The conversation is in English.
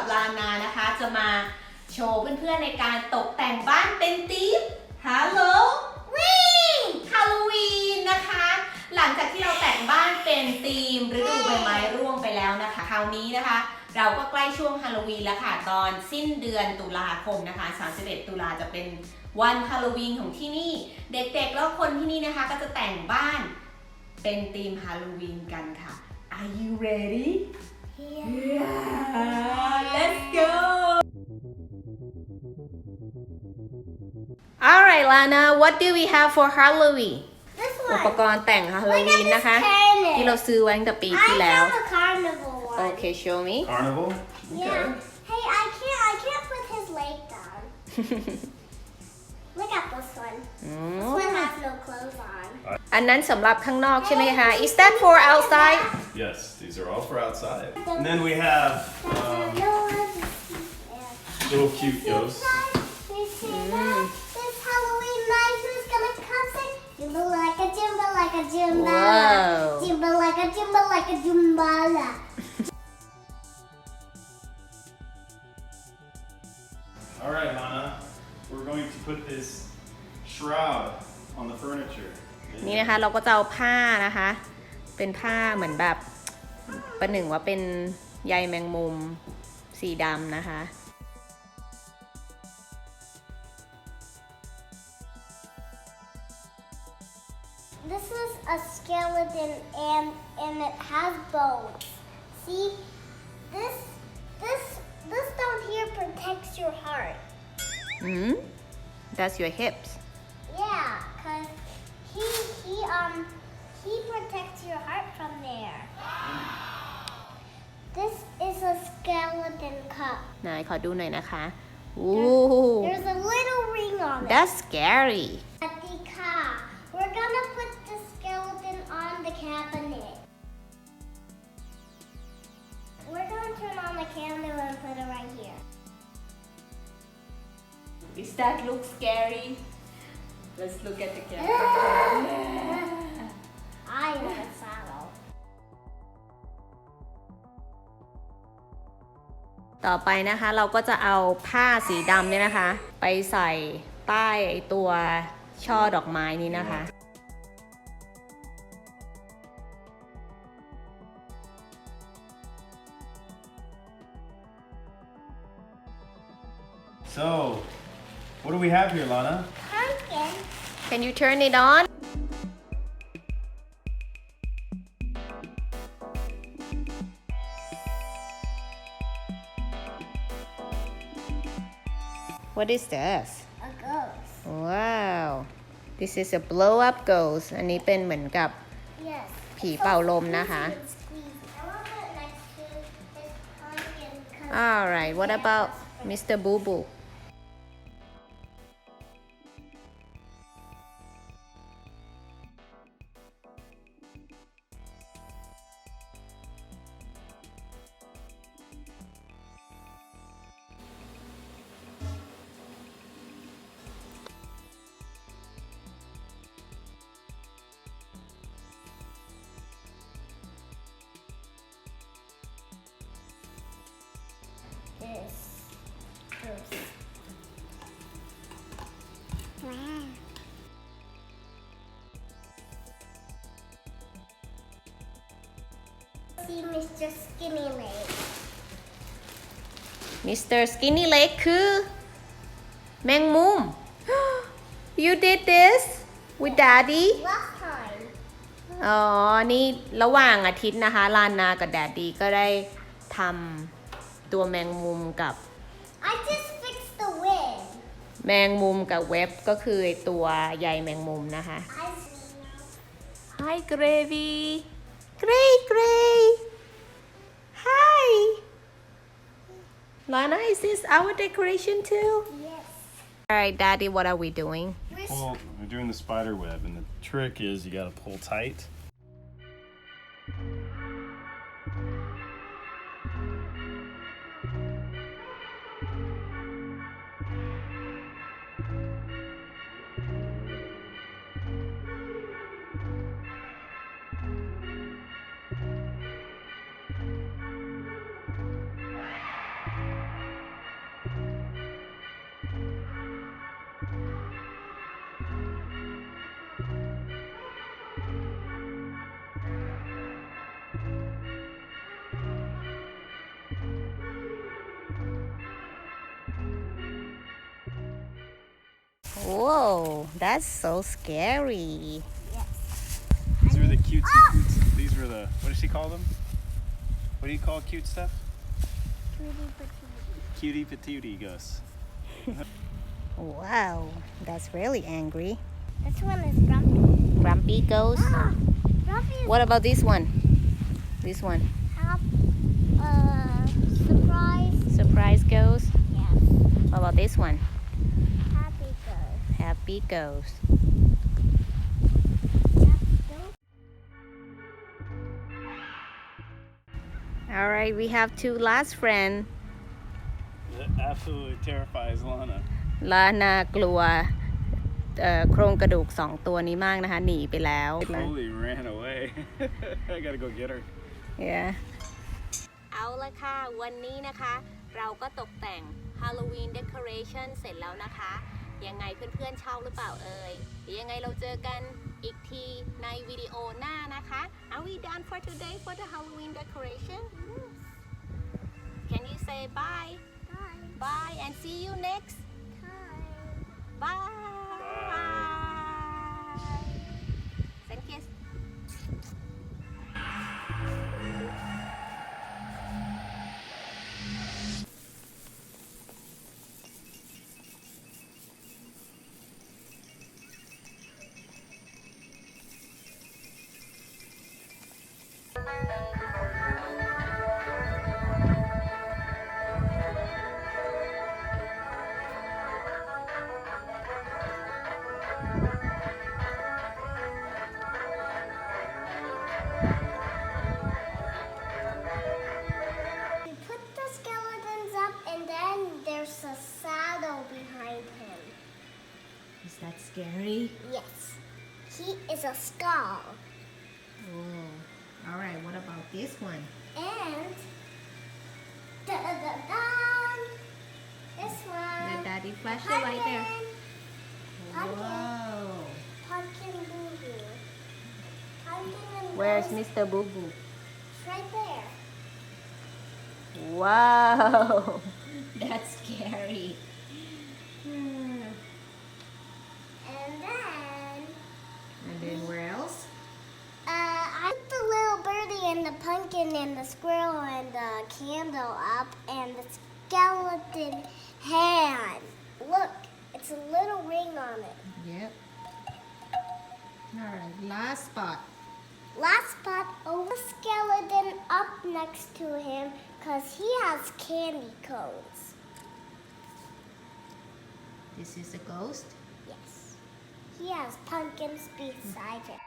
มาโชว์เพื่อนๆในการตกแต่งบ้านเป็นธีมฮัลโหลวีนฮาโลวีนนะคะ หลังจากที่เราแต่งบ้านเป็นธีมฤดูใบไม้ร่วงไปแล้วนะคะ คราวนี้นะคะ เราก็ใกล้ช่วงฮาโลวีนแล้วค่ะ ตอนสิ้นเดือนตุลาคมนะคะ 31 ตุลาจะเป็นวันฮาโลวีนของที่นี่ เด็กๆแล้วคนที่นี่นะคะ ก็จะแต่งบ้านเป็นธีมฮาโลวีนกันค่ะ Are you ready? Yeah, let's Alright, Lana, what do we have for Halloween? This อุป one. กรณ์แต่งฮาโล Look วีน at นะคะ this cannon. ที่เราซื้อไว้ตั้งแต่ปีที่ I แล้ว found a carnival one. โอเค show me Carnival? Yeah. Hey, I can't. I can't put his leg down. Look at this one. อื This ม one has no clothes on. อันนั้นสำหรับข้างนอกใช่ไหมคะ Is that for outside Yes, these are all for outside. And then we have um, little cute ghosts. Jimba like a jimbala. All right, Lana, we're going to put this shroud on the furniture. นี่นะคะเราก็จะเอาผ้านะคะ เป็นผ้าเหมือนแบบประหนึ่งว่าเป็นใยแมงมุมสีดำนะคะ a skeleton and and it has bones. See, this this this down here protects your heart. อืม That's your hips Yeah, cause he he um he protects your heart from there. This is a skeleton cup. ไหนขอดูหน่อยนะคะอู้ There's a little ring on it. That's scary Turn on the candle and put it right here. Is that look scary Let's look at the camera I am the saddle. ต่อไปนะคะเราก็จะเอาผ้าสีดำเนี่ยนะคะ ไปใส่ใต้ไอตัวช่อดอกไม้นี้นะคะ So, what do we have here, Lana? Pumpkin. Can you turn it on What is this A ghost. Wow This is a blow up ghost อันนี้เป็นเหมือนกับ Yes. ผีเป่าลมนะคะ Squeeze and squeeze. I want to put it next to this pumpkin. 'cause Alright what about Mr. Boo Boo See Mr. Skinny Leg. Mr. Skinny Leg คือแมงมุม You did this with daddy Last time. อ๋อ นี่ระหว่างอาทิตย์นะคะลานากับแดดดี้ก็ได้ทำตัวแมงมุมกับ I just fixed the wig. แมงมุมกับเว็บก็คือไอ้ตัวใยแมงมุมนะคะ I Hi Gravy Gray Gray Hi Lana is this our decoration too yes. Alright Daddy what are we doing We're Pull, we're doing the spider web, and the trick is you gotta pull tight. Whoa, that's so scary. Yes. These were the cutesy cutes. These were the, what does she call them? What do you call cute stuff? Cutie patootie ghosts. Wow, that's really angry. This one is grumpy. Grumpy ghost. Ah, grumpy is What about this one? This one. hap- uh, surprise. Surprise ghost. Yes. What about this one? Happy girl. Happy ghost. All right, we have two last friend. That absolutely terrifies Lana. ลาน่ากลัวเอ่อโครงกระดูกสองตัวนี้มากนะคะ หนีไปแล้ว Holy ran away. I gotta go get her. yeah. เอาละค่ะ วันนี้นะคะ เราก็ตกแต่ง Halloween decoration เสร็จแล้วนะคะ ยังไงเพื่อนๆชอบหรือเปล่าเอ่ยเดี๋ยวยังไงเราเจอกันอีกทีในวิดีโอหน้านะคะ Are we done for today for the Halloween decoration Can you say bye Bye. bye and see you next Bye. bye He is a skull. Oh, all right. What about this one? And da da da da. This one. The daddy flashlight right there. Pumpkin. Whoa. Pumpkin boo boo. Pumpkin and Where's. Mr. Boo Boo? It's right there. Wow. That's scary. And then And then where else? uh, I put the little birdie and the pumpkin and the squirrel and the candle up and the skeleton hand. Look, it's a little ring on it. Yep. All right. Last spot. Last spot, over skeleton up next to him because he has candy cones. This is a ghost. Yes. He has pumpkins beside him.